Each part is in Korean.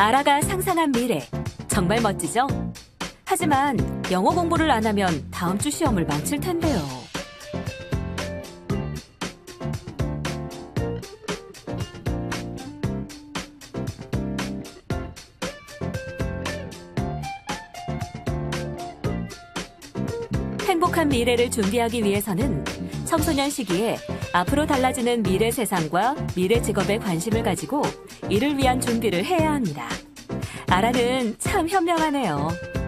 아라가 상상한 미래. 정말 멋지죠? 하지만 영어 공부를 안 하면 다음 주 시험을 망칠 텐데요. 행복한 미래를 준비하기 위해서는 청소년 시기에 앞으로 달라지는 미래 세상과 미래 직업에 관심을 가지고 이를 위한 준비를 해야 합니다. 아라는 참 현명하네요.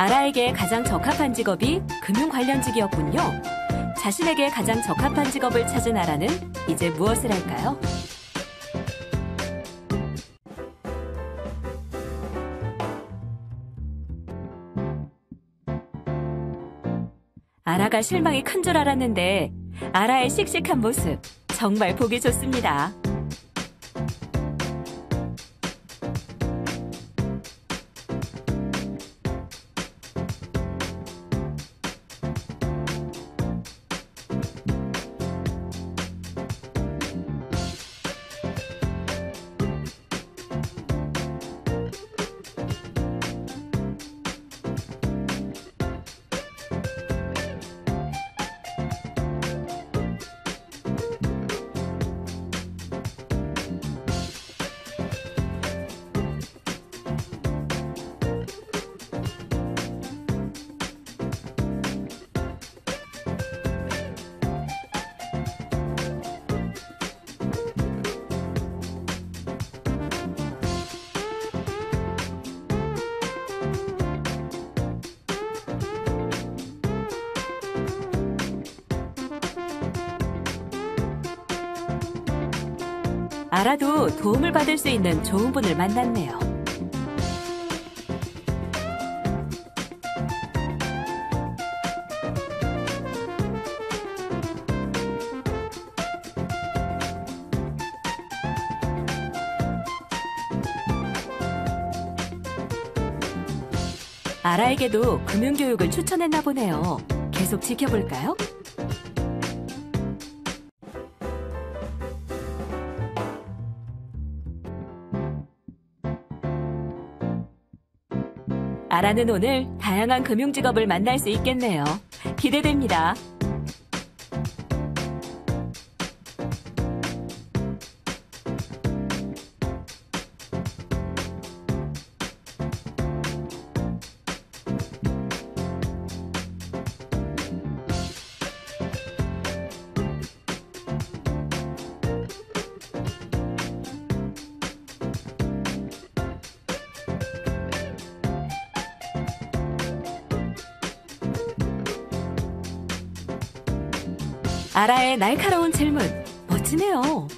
아라에게 가장 적합한 직업이 금융 관련직이었군요. 자신에게 가장 적합한 직업을 찾은 아라는 이제 무엇을 할까요? 아라가 실망이 큰 줄 알았는데 아라의 씩씩한 모습 정말 보기 좋습니다. 아라도 도움을 받을 수 있는 좋은 분을 만났네요. 아라에게도 금융교육을 추천했나 보네요. 계속 지켜볼까요? 아라는 오늘 다양한 금융 직업을 만날 수 있겠네요. 기대됩니다. 아라의 날카로운 질문. 멋지네요.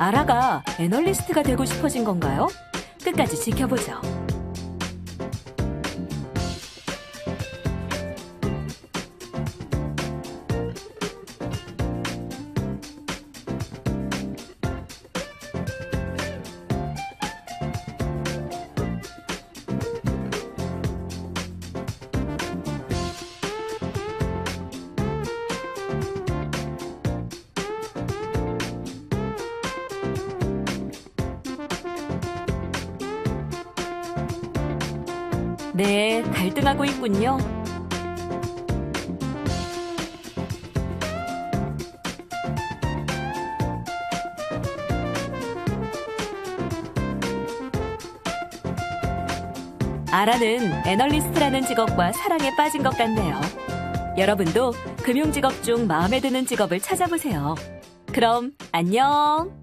아라가 애널리스트가 되고 싶어진 건가요? 끝까지 지켜보죠. 네, 갈등하고 있군요. 아라는 애널리스트라는 직업과 사랑에 빠진 것 같네요. 여러분도 금융 직업 중 마음에 드는 직업을 찾아보세요. 그럼 안녕!